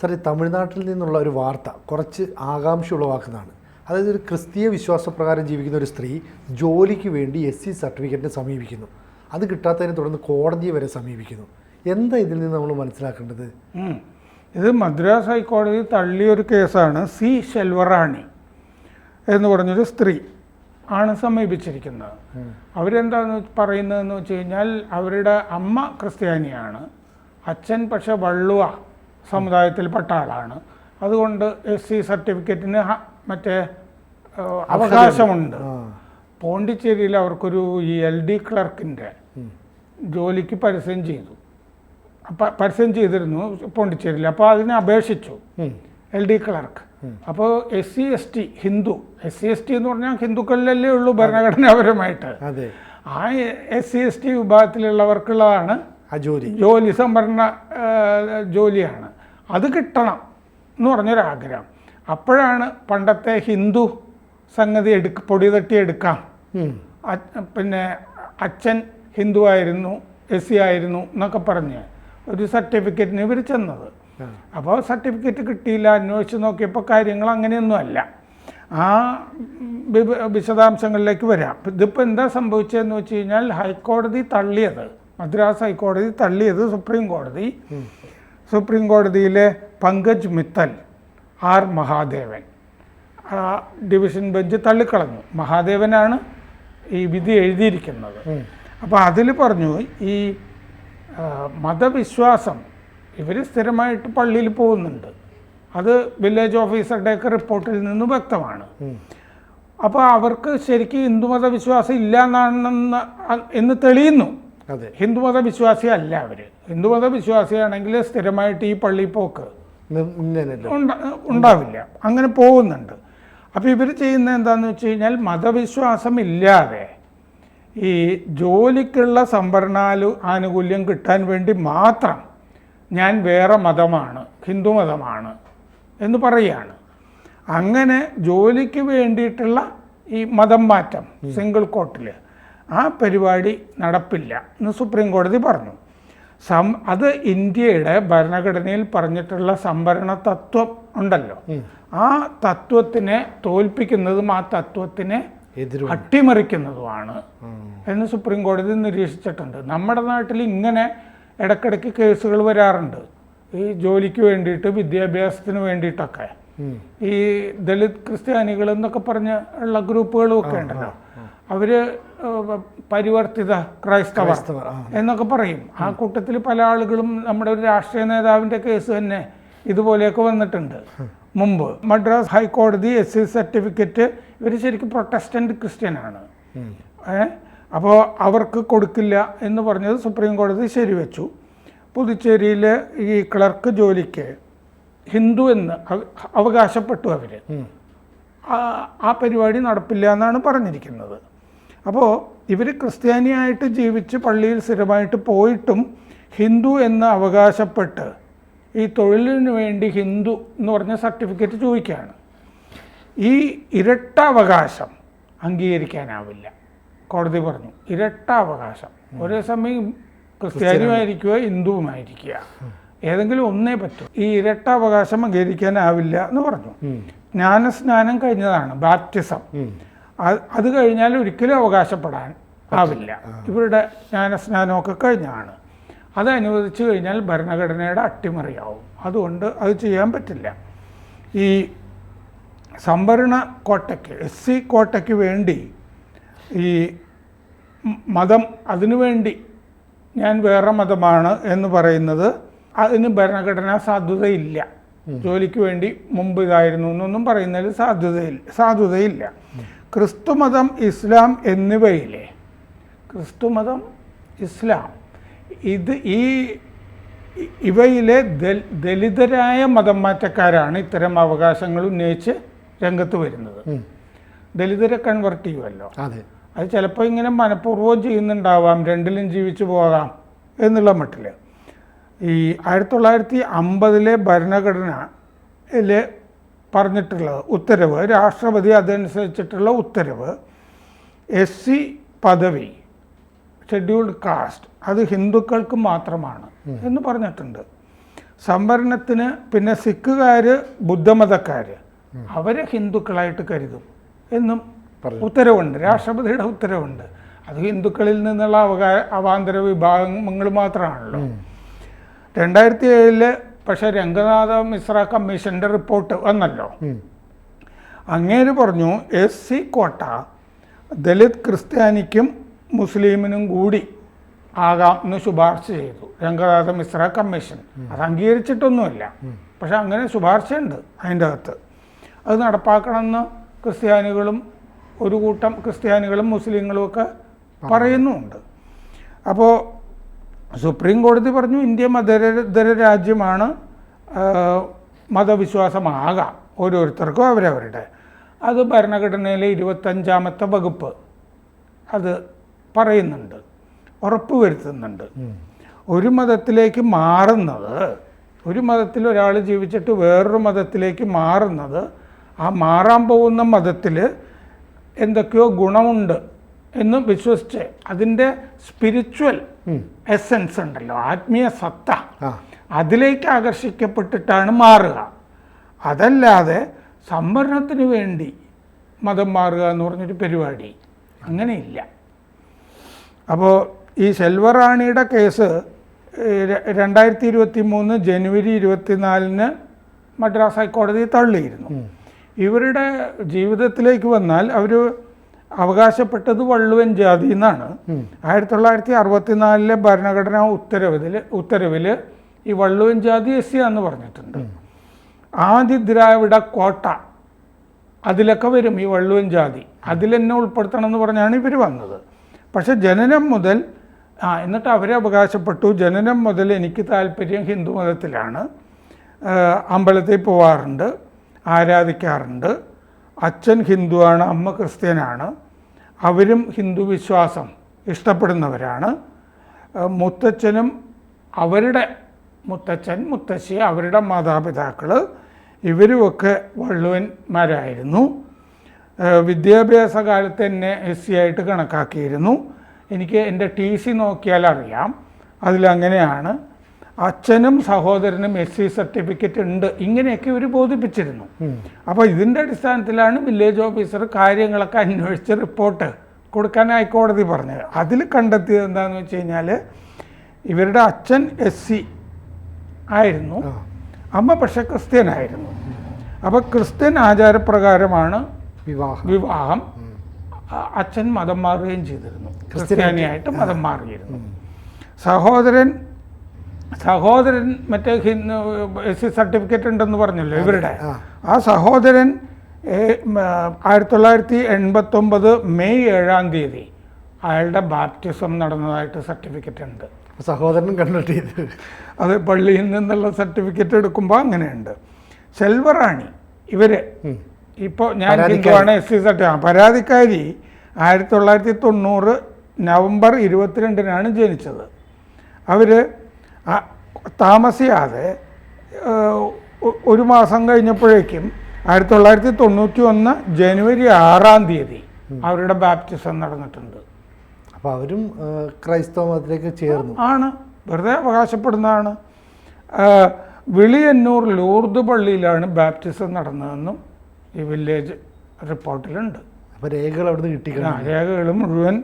Sir ഈ തമിഴ്നാട്ടിൽ നിന്നുള്ള ഒരു വാർത്ത കുറച്ച് ആകാംക്ഷ ഉളവാക്കുന്നതാണ്. അതായത് ഒരു ക്രിസ്തീയ വിശ്വാസപ്രകാരം ജീവിക്കുന്ന ഒരു സ്ത്രീ ജോലിക്ക് വേണ്ടി എസ് സി സർട്ടിഫിക്കറ്റിനെ സമീപിക്കുന്നു. അത് കിട്ടാത്തതിനെ തുടർന്ന് കോടതിയെ വരെ സമീപിക്കുന്നു. എന്താ ഇതിൽ നിന്ന് നമ്മൾ മനസ്സിലാക്കേണ്ടത്. ഇത് മദ്രാസ് ഹൈക്കോടതി തള്ളിയൊരു കേസാണ് സി ഷെൽവറാണി എന്ന് പറഞ്ഞൊരു സ്ത്രീ ആണ് സമീപിച്ചിരിക്കുന്നത്. അവരെന്താന്ന് പറയുന്നതെന്ന് വെച്ച് കഴിഞ്ഞാൽ അവരുടെ അമ്മ ക്രിസ്ത്യാനിയാണ്. അച്ഛൻ പക്ഷെ വള്ളുവ. സമുദായത്തിൽപ്പെട്ട ആളാണ്. അതുകൊണ്ട് എസ് സി സർട്ടിഫിക്കറ്റിന് മറ്റേ അവകാശമുണ്ട്. പോണ്ടിച്ചേരിയിൽ അവർക്കൊരു ഈ എൽ ഡി ക്ലർക്കിന്റെ ജോലിക്ക് പരസ്യം ചെയ്തു. പരസ്യം ചെയ്തിരുന്നു പോണ്ടിച്ചേരിയിൽ. അപ്പോൾ അതിനെ അപേക്ഷിച്ചു. L D clerk. അപ്പോൾ S C S T Hindu. S C S T എന്ന് പറഞ്ഞാൽ ഹിന്ദുക്കളിലല്ലേ ഉള്ളൂ ഭരണഘടനാപരമായിട്ട് ആ എസ് സി എസ് ടി വിഭാഗത്തിലുള്ളവർക്കുള്ളതാണ് ജോലി. ജോലി സംവരണ ജോലിയാണ്. അത് കിട്ടണം എന്ന് പറഞ്ഞൊരാഗ്രഹം. അപ്പോഴാണ് പണ്ടത്തെ ഹിന്ദു സംഗതി എടുക്ക പൊടി തട്ടി എടുക്കാം. പിന്നെ അച്ഛൻ ഹിന്ദു ആയിരുന്നു എസ് സി ആയിരുന്നു എന്നൊക്കെ പറഞ്ഞ് ഒരു സർട്ടിഫിക്കറ്റിന് ഇവർ ചെന്നത്. അപ്പോൾ സർട്ടിഫിക്കറ്റ് കിട്ടിയില്ല അന്വേഷിച്ച് നോക്കിയപ്പോൾ കാര്യങ്ങൾ അങ്ങനെയൊന്നും അല്ല. ആ വിശദാംശങ്ങളിലേക്ക് വരാം. ഇതിപ്പോൾ എന്താ സംഭവിച്ചതെന്ന് വെച്ച് കഴിഞ്ഞാൽ ഹൈക്കോടതി തള്ളിയത് മദ്രാസ് ഹൈക്കോടതി തള്ളിയത് സുപ്രീം കോടതി. സുപ്രീം കോടതിയിലെ Pankaj Mittal R Mahadevan. Division bench തള്ളിക്കളഞ്ഞു. മഹാദേവനാണ് ഈ വിധി എഴുതിയിരിക്കുന്നത്. അപ്പോൾ അതിൽ പറഞ്ഞു ഈ മതവിശ്വാസം ഇവർ സ്ഥിരമായിട്ട് പള്ളിയിൽ പോകുന്നുണ്ട്. അത് വില്ലേജ് ഓഫീസറുടെയൊക്കെ റിപ്പോർട്ടിൽ നിന്ന് വ്യക്തമാണ്. അപ്പോൾ അവർക്ക് ശരിക്കും ഹിന്ദുമത വിശ്വാസം ഇല്ല എന്നാണെന്ന് എന്ന് തെളിയുന്നു. ഹിന്ദുമത വിശ്വാസി അല്ല അവർ ഹിന്ദുമത വിശ്വാസിയാണെങ്കിൽ സ്ഥിരമായിട്ട് ഈ പള്ളിയിൽ പോക്ക് ഉണ്ടാവില്ല. അങ്ങനെ പോകുന്നുണ്ട്. അപ്പോൾ ഇവർ ചെയ്യുന്ന എന്താണെന്ന് വെച്ച് കഴിഞ്ഞാൽ മതവിശ്വാസം ഇല്ലാതെ ഈ ജോലിക്കുള്ള സംവരണാലു ആനുകൂല്യം കിട്ടാൻ വേണ്ടി മാത്രം ഞാൻ വേറെ മതമാണ് ഹിന്ദു മതമാണ് എന്ന് പറയുകയാണ് അങ്ങനെ ജോലിക്ക് വേണ്ടിയിട്ടുള്ള ഈ മതം മാറ്റം സിംഗിൾ കോട്ടിൽ ആ പരിപാടി നടപ്പില്ല എന്ന് സുപ്രീം കോടതി പറഞ്ഞു. സം അത് ഇന്ത്യയുടെ ഭരണഘടനയിൽ പറഞ്ഞിട്ടുള്ള സംവരണ തത്വം ഉണ്ടല്ലോ. ആ തത്വത്തിനെ തോൽപ്പിക്കുന്നതും ആ തത്വത്തിനെ അട്ടിമറിക്കുന്നതുമാണ് എന്ന് സുപ്രീം കോടതി നിരീക്ഷിച്ചിട്ടുണ്ട്. നമ്മുടെ നാട്ടിൽ ഇങ്ങനെ ഇടക്കിടക്ക് കേസുകൾ വരാറുണ്ട്. ഈ ജോലിക്ക് വേണ്ടിയിട്ട് വിദ്യാഭ്യാസത്തിന് വേണ്ടിയിട്ടൊക്കെ. ഈ ദളിത് ക്രിസ്ത്യാനികൾ എന്നൊക്കെ പറഞ്ഞ് ഉള്ള ഗ്രൂപ്പുകളും ഒക്കെ ഉണ്ടല്ലോ. അവർ പരിവർത്തിത ക്രൈസ്തവർ എന്നൊക്കെ പറയും. ആ കൂട്ടത്തിൽ പല ആളുകളും നമ്മുടെ ഒരു രാഷ്ട്രീയ നേതാവിന്റെ കേസ് തന്നെ ഇതുപോലെയൊക്കെ വന്നിട്ടുണ്ട്. മുമ്പ് മദ്രാസ് ഹൈക്കോടതി എസ് സി സർട്ടിഫിക്കറ്റ് ഇവർ ശരിക്കും പ്രൊട്ടസ്റ്റന്റ് ക്രിസ്ത്യനാണ്. അപ്പോൾ അവർക്ക് കൊടുക്കില്ല എന്ന് പറഞ്ഞത് സുപ്രീം കോടതി ശരിവെച്ചു. പുതുച്ചേരിയിലെ ഈ ക്ലർക്ക് ജോലിക്ക് ഹിന്ദു എന്ന് അവകാശപ്പെട്ടു അവർ ആ പരിപാടി നടപ്പില്ല എന്നാണ് പറഞ്ഞിരിക്കുന്നത്. അപ്പോൾ ഇവർ ക്രിസ്ത്യാനിയായിട്ട് ജീവിച്ച് പള്ളിയിൽ സ്ഥിരമായിട്ട് പോയിട്ടും ഹിന്ദു എന്ന് അവകാശപ്പെട്ട് ഈ തൊഴിലിന് വേണ്ടി ഹിന്ദു എന്ന് പറഞ്ഞ സർട്ടിഫിക്കറ്റ് ചോദിക്കുകയാണ്. ഈ ഇരട്ട അവകാശം അംഗീകരിക്കാനാവില്ല. കോടതി പറഞ്ഞു ഇരട്ട അവകാശം ഒരേ സമയം ക്രിസ്ത്യാനിയുമായിരിക്കുക ഹിന്ദുവുമായിരിക്കുക. ഏതെങ്കിലും ഒന്നേ പറ്റൂ. ഈ ഇരട്ട അവകാശം അംഗീകരിക്കാനാവില്ല എന്ന് പറഞ്ഞു. ജ്ഞാനസ്നാനം കഴിഞ്ഞതാണ് ബാപ്റ്റിസം. അത് കഴിഞ്ഞാൽ ഒരിക്കലും അവകാശപ്പെടാൻ ആവില്ല. ഇവരുടെ ജ്ഞാനസ്നാനമൊക്കെ കഴിഞ്ഞാണ്. അത് അനുവദിച്ചു കഴിഞ്ഞാൽ ഭരണഘടനയുടെ അട്ടിമറിയാവും. അതുകൊണ്ട് അത് ചെയ്യാൻ പറ്റില്ല. ഈ സംവരണ കോട്ടയ്ക്ക് എസ് സി കോട്ടയ്ക്ക് വേണ്ടി ഈ മതം അതിനു വേണ്ടി ഞാൻ വേറെ മതമാണ് എന്ന് പറയുന്നത് അതിന് ഭരണഘടനാ സാധുതയില്ല. ജോലിക്ക് വേണ്ടി മുമ്പ് ഇതായിരുന്നു എന്നൊന്നും പറയുന്നതിൽ സാധ്യതയില്ല സാധുതയില്ല. ക്രിസ്തുമതം ഇസ്ലാം എന്നിവയിലെ ക്രിസ്തുമതം ഇസ്ലാം. ഇത് ഈ ഇവയിലെ ദലിതരായ മതം മാറ്റക്കാരാണ് ഇത്തരം അവകാശങ്ങൾ ഉന്നയിച്ച് രംഗത്ത് വരുന്നത്. ദലിതരെ കൺവെർട്ട് ചെയ്യുമല്ലോ അതെ. അത് ചിലപ്പോൾ ഇങ്ങനെ മനഃപൂർവം ചെയ്യുന്നുണ്ടാവാം രണ്ടിലും ജീവിച്ചു പോകാം എന്നുള്ള മട്ടിൽ. ഈ ആയിരത്തി തൊള്ളായിരത്തി അമ്പതിലെ ഭരണഘടനയിൽ പറഞ്ഞിട്ടുള്ളത് ഉത്തരവ് രാഷ്ട്രപതി അതനുസരിച്ചിട്ടുള്ള ഉത്തരവ് എസ് സി പദവി ഷെഡ്യൂൾഡ് കാസ്റ്റ് അത് ഹിന്ദുക്കൾക്ക് മാത്രമാണ് എന്ന് പറഞ്ഞിട്ടുണ്ട്. സംവരണത്തിന് പിന്നെ സിഖുകാർ ബുദ്ധമതക്കാർ അവരെ ഹിന്ദുക്കളായിട്ട് കരുതും എന്നും. ഉത്തരവുണ്ട്. രാഷ്ട്രപതിയുടെ ഉത്തരവുണ്ട്. അത് ഹിന്ദുക്കളിൽ നിന്നുള്ള അവകാ അവാന്തര വിഭാഗങ്ങൾ മാത്രമാണല്ലോ. രണ്ടായിരത്തി ഏഴിൽ പക്ഷേ രംഗനാഥ മിശ്ര കമ്മീഷന്റെ റിപ്പോർട്ട് വന്നല്ലോ. അങ്ങേര് പറഞ്ഞു എസ് സി കോട്ട ദലിത് ക്രിസ്ത്യാനിക്കും മുസ്ലിമിനും കൂടി ആകാം എന്ന് ശുപാർശ ചെയ്തു രംഗനാഥ മിശ്ര കമ്മീഷൻ. അത് അംഗീകരിച്ചിട്ടൊന്നുമില്ല. പക്ഷെ അങ്ങനെ ശുപാർശയുണ്ട് അതിന്റെ അകത്ത്. അത് നടപ്പാക്കണമെന്ന് ക്രിസ്ത്യാനികളും ഒരു കൂട്ടം ക്രിസ്ത്യാനികളും മുസ്ലിങ്ങളും ഒക്കെ പറയുന്നുമുണ്ട്. അപ്പോൾ സുപ്രീം കോടതി പറഞ്ഞു ഇന്ത്യ മതേതര രാജ്യമാണ് മതവിശ്വാസമാകാം. ഓരോരുത്തർക്കും അവരവരുടെ. അത് ഭരണഘടനയിലെ ഇരുപത്തഞ്ചാമത്തെ വകുപ്പ് അത് പറയുന്നുണ്ട് ഉറപ്പ് വരുത്തുന്നുണ്ട് ഒരു മതത്തിലേക്ക് മാറുന്നത് ഒരു മതത്തിൽ ഒരാൾ ജീവിച്ചിട്ട് വേറൊരു മതത്തിലേക്ക് മാറുന്നത് ആ മാറാൻ പോകുന്ന മതത്തിൽ എന്തൊക്കെയോ ഗുണമുണ്ട്. എന്ന് വിശ്വസിച്ച് അതിന്റെ സ്പിരിച്വൽ എസെൻസ് ഉണ്ടല്ലോ ആത്മീയ സത്ത. അതിലേക്ക് ആകർഷിക്കപ്പെട്ടിട്ടാണ് മാറുക. അതല്ലാതെ സംവരണത്തിന് വേണ്ടി മതം മാറുക എന്ന് പറഞ്ഞൊരു പരിപാടി അങ്ങനെയില്ല. അപ്പോൾ ഈ സെൽവറാണിയുടെ കേസ് രണ്ടായിരത്തി ഇരുപത്തി മൂന്ന് ജനുവരി ഇരുപത്തിനാലിന് മദ്രാസ് ഹൈക്കോടതി തള്ളിയിരുന്നു. ഇവരുടെ ജീവിതത്തിലേക്ക് വന്നാൽ അവർ അവകാശപ്പെട്ടത് വള്ളുവൻ ജാതി എന്നാണ്. ആയിരത്തി തൊള്ളായിരത്തി അറുപത്തിനാലിലെ ഭരണഘടനാ ഉത്തരവിൽ ഉത്തരവിൽ ഈ വള്ളുവൻ ജാതി എസ് സി എന്ന് പറഞ്ഞിട്ടുണ്ട്. ആദി ദ്രാവിഡ കോട്ട അതിലൊക്കെ വരും ഈ വള്ളുവൻ ജാതി അതിലെന്നെ ഉൾപ്പെടുത്തണം എന്ന് പറഞ്ഞാണ് ഇവർ വന്നത്. പക്ഷെ ജനനം മുതൽ ആ എന്നിട്ട് അവരെ അവകാശപ്പെട്ടു. ജനനം മുതൽ എനിക്ക് താല്പര്യം ഹിന്ദു മതത്തിലാണ്. അമ്പലത്തിൽ പോവാറുണ്ട് ആരാധിക്കാറുണ്ട്. അച്ഛൻ ഹിന്ദുവാണ് അമ്മ ക്രിസ്ത്യനാണ്. അവരും ഹിന്ദു വിശ്വാസം ഇഷ്ടപ്പെടുന്നവരാണ്. മുത്തച്ഛനും അവരുടെ മുത്തച്ഛൻ മുത്തശ്ശി അവരുടെ മാതാപിതാക്കൾ ഇവരുമൊക്കെ വള്ളുവന്മാരായിരുന്നു. വിദ്യാഭ്യാസ കാലത്ത് എന്നെ എസ് സി ആയിട്ട് കണക്കാക്കിയിരുന്നു. എനിക്ക് എന്റെ ടി സി നോക്കിയാൽ അറിയാം അതിലങ്ങനെയാണ് അച്ഛനും സഹോദരനും എസ് സി സർട്ടിഫിക്കറ്റ് ഉണ്ട്. ഇങ്ങനെയൊക്കെ ഇവർ ബോധിപ്പിച്ചിരുന്നു. അപ്പോൾ ഇതിന്റെ അടിസ്ഥാനത്തിലാണ് വില്ലേജ് ഓഫീസർ കാര്യങ്ങളൊക്കെ അന്വേഷിച്ച് റിപ്പോർട്ട് കൊടുക്കാൻ ഹൈക്കോടതി പറഞ്ഞത്. അതിൽ കണ്ടെത്തിയത് എന്താണെന്ന് വെച്ച് കഴിഞ്ഞാൽ ഇവരുടെ അച്ഛൻ എസ് സി ആയിരുന്നു. അമ്മ പക്ഷേ ക്രിസ്ത്യനായിരുന്നു അപ്പോൾ ക്രിസ്ത്യൻ ആചാരപ്രകാരമാണ് വിവാഹം. വിവാഹം അച്ഛൻ മതം മാറുകയും ചെയ്തിരുന്നു. ക്രിസ്ത്യാനിയായിട്ട്. മതം മാറിയിരുന്നു. സഹോദരൻ സഹോദരൻ മറ്റേ എസ് സി സർട്ടിഫിക്കറ്റ് ഉണ്ടെന്ന് പറഞ്ഞല്ലോ ഇവരുടെ. ആ. സഹോദരൻ ആയിരത്തി തൊള്ളായിരത്തി എൺപത്തൊമ്പത് മെയ് ഏഴാം തീയതി അയാളുടെ ബാപ്റ്റിസം നടന്നതായിട്ട് സർട്ടിഫിക്കറ്റ് ഉണ്ട്. സഹോദരൻ കണ്ടിട്ട് അത് പള്ളിയിൽ നിന്നുള്ള സർട്ടിഫിക്കറ്റ് എടുക്കുമ്പോൾ അങ്ങനെയുണ്ട്. സെൽവറാണി ഇവർ ഇപ്പോൾ ഞാൻ. ഹിന്ദുവാണ് എസ് സി സർട്ടിഫിക്കറ്റ് പരാതിക്കാരി ആയിരത്തി തൊള്ളായിരത്തി തൊണ്ണൂറ് നവംബർ ഇരുപത്തിരണ്ടിനാണ് ജനിച്ചത്. അവർ താമസിയാതെ ഒരു മാസം കഴിഞ്ഞപ്പോഴേക്കും ആയിരത്തി തൊള്ളായിരത്തി തൊണ്ണൂറ്റി ഒന്ന് ജനുവരി ആറാം തീയതി അവരുടെ ബാപ്റ്റിസം നടന്നിട്ടുണ്ട്. അപ്പോൾ അവരും ക്രൈസ്തവ മതത്തിലേക്ക് ചേർന്നു. ആണ്. വെറുതെ അവകാശപ്പെടുന്നതാണ്. വിളിയന്നൂർ ലൂർദ് പള്ളിയിലാണ് ബാപ്റ്റിസം നടന്നതെന്നും ഈ വില്ലേജ് റിപ്പോർട്ടിലുണ്ട്. അപ്പോൾ രേഖകൾ അവിടെ കിട്ടിക്കണം ആ, രേഖകൾ മുഴുവൻ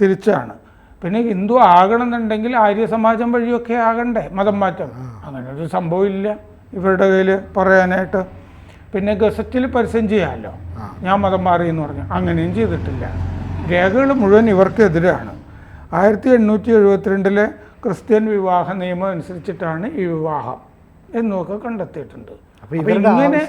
തിരിച്ചാണ്. പിന്നെ ഹിന്ദു ആകണമെന്നുണ്ടെങ്കിൽ ആര്യസമാജം വഴിയൊക്കെ ആകണ്ടേ മതം മാറ്റം. അങ്ങനെ ഒരു സംഭവം ഇല്ല ഇവരുടെ കയ്യിൽ പറയാനായിട്ട്. പിന്നെ ഗസറ്റിൽ പരസ്യം ചെയ്യാമല്ലോ ഞാൻ മതം മാറി എന്ന് പറഞ്ഞു. അങ്ങനെയും ചെയ്തിട്ടില്ല. രേഖകൾ മുഴുവൻ ഇവർക്കെതിരാണ്. ആയിരത്തി എണ്ണൂറ്റി എഴുപത്തിരണ്ടിലെ ക്രിസ്ത്യൻ വിവാഹ നിയമം അനുസരിച്ചിട്ടാണ് ഈ വിവാഹം. എന്നുമൊക്കെ കണ്ടെത്തിയിട്ടുണ്ട്. അപ്പോൾ ഇവരുടെ ഇങ്ങനെ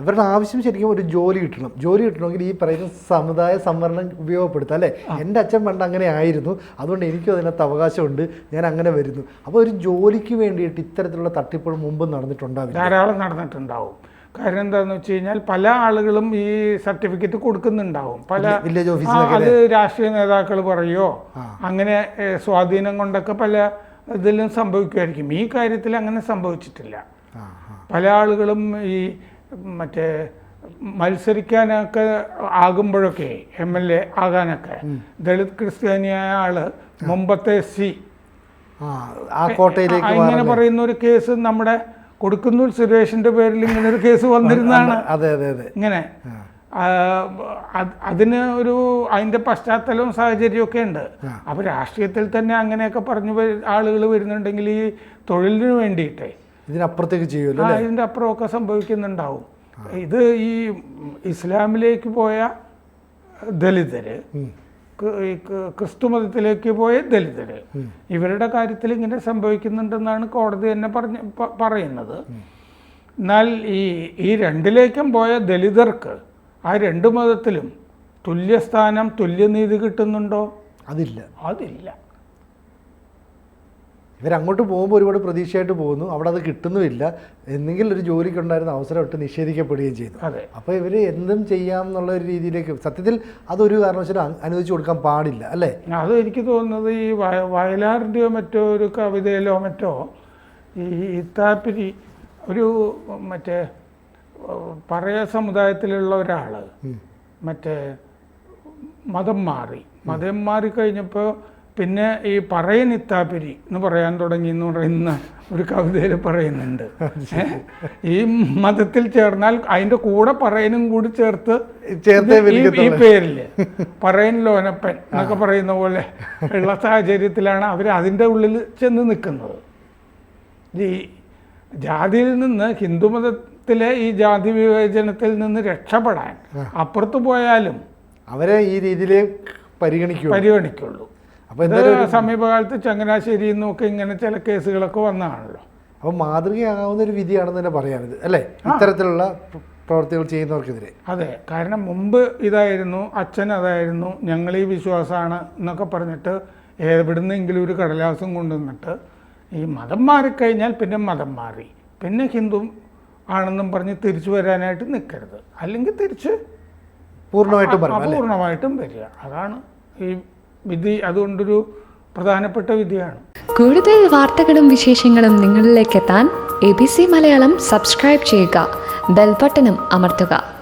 ഇവരുടെ ആവശ്യം ശരിക്കും ഒരു ജോലി കിട്ടണം. ജോലി കിട്ടണമെങ്കിൽ ഈ പറയുന്ന സമുദായ സംവരണം ഉപയോഗപ്പെടുത്താം അല്ലേ? എന്റെ അച്ഛൻ പണ്ട് അങ്ങനെ ആയിരുന്നു. അതുകൊണ്ട് എനിക്കും അതിനകത്ത് അവകാശമുണ്ട്. ഞാൻ അങ്ങനെ വരുന്നു. അപ്പോൾ ഒരു ജോലിക്ക് വേണ്ടിയിട്ട് ഇത്തരത്തിലുള്ള തട്ടിപ്പുകൾ മുമ്പ് നടന്നിട്ടുണ്ടാകും ധാരാളം നടന്നിട്ടുണ്ടാവും. കാരണം എന്താണെന്ന് വെച്ച് കഴിഞ്ഞാൽ പല ആളുകളും ഈ സർട്ടിഫിക്കറ്റ് കൊടുക്കുന്നുണ്ടാവും. പല വില്ലേജ് ഓഫീസ് അത് രാഷ്ട്രീയ നേതാക്കൾ പറയോ? അങ്ങനെ സ്വാധീനം കൊണ്ടൊക്കെ പല ഇതിലും സംഭവിക്കുമായിരിക്കും. ഈ കാര്യത്തിൽ അങ്ങനെ സംഭവിച്ചിട്ടില്ല. പല ആളുകളും ഈ മറ്റേ മത്സരിക്കാനൊക്കെ ആകുമ്പോഴൊക്കെ എം എൽ എ ആകാനൊക്കെ ദളിത് ക്രിസ്ത്യാനിയായ ആൾ മുമ്പത്തെ സി. കോട്ടയിലേക്ക് ഇങ്ങനെ പറയുന്ന ഒരു കേസ് നമ്മുടെ കൊടുക്കുന്നൂർ സുരേഷിന്റെ പേരിൽ ഇങ്ങനെ ഒരു കേസ് വന്നിരുന്നാണ് അതെ അതെ അതെ. ഇങ്ങനെ. അതിന് ഒരു അതിന്റെ പശ്ചാത്തലവും സാഹചര്യവും ഒക്കെ ഉണ്ട്. അപ്പൊ രാഷ്ട്രീയത്തിൽ തന്നെ അങ്ങനെയൊക്കെ പറഞ്ഞു ആളുകൾ വരുന്നുണ്ടെങ്കിൽ ഈ തൊഴിലിന് വേണ്ടിയിട്ടേ. ഇതിനപ്പുറത്തേക്ക് ചെയ്യുമല്ലോ ആ, ഇതിന്റെ അപ്പുറമൊക്കെ സംഭവിക്കുന്നുണ്ടാവും. ഇത് ഈ ഇസ്ലാമിലേക്ക് പോയ ദലിതര് ക- ഈ ക- ക്രിസ്തു മതത്തിലേക്ക് പോയ ദലിതര് ഇവരുടെ കാര്യത്തിൽ ഇങ്ങനെ സംഭവിക്കുന്നുണ്ടെന്നാണ് കോടതി തന്നെ പറഞ്ഞ് പറയുന്നത്. എന്നാൽ ഈ ഈ രണ്ടിലേക്കും പോയ ദലിതർക്ക് ആ രണ്ട് മതത്തിലും തുല്യസ്ഥാനം തുല്യനീതി കിട്ടുന്നുണ്ടോ? അതില്ല. അതില്ല. ഇവരങ്ങോട്ട് പോകുമ്പോൾ ഒരുപാട് പ്രതീക്ഷയായിട്ട് പോകുന്നു. അവിടെ അത് കിട്ടുന്നുമില്ല. എന്തെങ്കിലും ഒരു ജോലിക്കുണ്ടായിരുന്ന അവസരം ഒട്ട് നിഷേധിക്കപ്പെടുകയും ചെയ്തു. അതെ. അപ്പോൾ ഇവർ എന്തും ചെയ്യാം എന്നുള്ള ഒരു രീതിയിലേക്ക് സത്യത്തിൽ അതൊരു കാരണവശാലും അനുവദിച്ചു കൊടുക്കാൻ പാടില്ല അല്ലേ? അത് എനിക്ക് തോന്നുന്നത് ഈ വയ വയലാറിന്റെയോ മറ്റോ ഒരു കവിതയിലോ മറ്റോ ഈ ഇത്താപ്പിരി ഒരു മറ്റേ പറയ സമുദായത്തിലുള്ള ഒരാൾ മറ്റേ മതം മാറി. മതം മാറി കഴിഞ്ഞപ്പോൾ പിന്നെ ഈ പറയ ഇത്താപ്പിരി എന്ന് പറയാൻ തുടങ്ങി എന്ന് പറയുന്ന ഒരു കവിതയിൽ പറയുന്നുണ്ട്. ഈ മതത്തിൽ ചേർന്നാൽ അതിന്റെ കൂടെ പറയനും കൂടി ചേർത്ത് ഈ- പേരിൽ പേരിൽ പറയൻ ലോനപ്പൻ എന്നൊക്കെ പറയുന്ന പോലെ ഉള്ള സാഹചര്യത്തിലാണ് അവർ അതിന്റെ ഉള്ളിൽ ചെന്ന് നിൽക്കുന്നത്. ഈ ജാതിയിൽ നിന്ന് ഹിന്ദുമതത്തിലെ ഈ ജാതി വിവേചനത്തിൽ നിന്ന് രക്ഷപ്പെടാൻ അപ്പുറത്ത് പോയാലും അവരെ ഈ രീതിയിൽ പരിഗണിക്കൂ പരിഗണിക്കുള്ളൂ. അപ്പോൾ ഇത് സമീപകാലത്ത് ചങ്ങനാശ്ശേരി നിന്നൊക്കെ ഇങ്ങനെ ചില കേസുകളൊക്കെ വന്നതാണല്ലോ. അപ്പോൾ മാതൃകയാകാവുന്ന ഒരു വിധിയാണെന്ന് തന്നെ പറയാനിത് അല്ലേ? ഇത്തരത്തിലുള്ള പ്ര- പ്രവർത്തികൾ ചെയ്യുന്നവർക്കെതിരെ. അതെ കാരണം മുമ്പ് ഇതായിരുന്നു അച്ഛൻ അതായിരുന്നു ഞങ്ങൾ ഈ വിശ്വാസമാണ് എന്നൊക്കെ പറഞ്ഞിട്ട് എവിടുന്നെങ്കിലും ഒരു കടലാസം കൊണ്ടുവന്നിട്ട് ഈ മതം മാറിക്കഴിഞ്ഞാൽ പിന്നെ മതം മാറി. പിന്നെ ഹിന്ദു ആണെന്നും പറഞ്ഞ് തിരിച്ചു വരാനായിട്ട് നിൽക്കരുത് അല്ലെങ്കിൽ തിരിച്ച് പൂർണമായിട്ടും പൂർണമായിട്ടും വരിക. അതാണ് ഈ വിധി. അതുകൊണ്ടൊരു പ്രധാനപ്പെട്ട വിധിയാണ്. കൂടുതൽ വാർത്തകളും വിശേഷങ്ങളും നിങ്ങളിലേക്ക് എത്താൻ A B C Malayalam subscribe ചെയ്യുക. ബെൽബട്ടനും അമർത്തുക.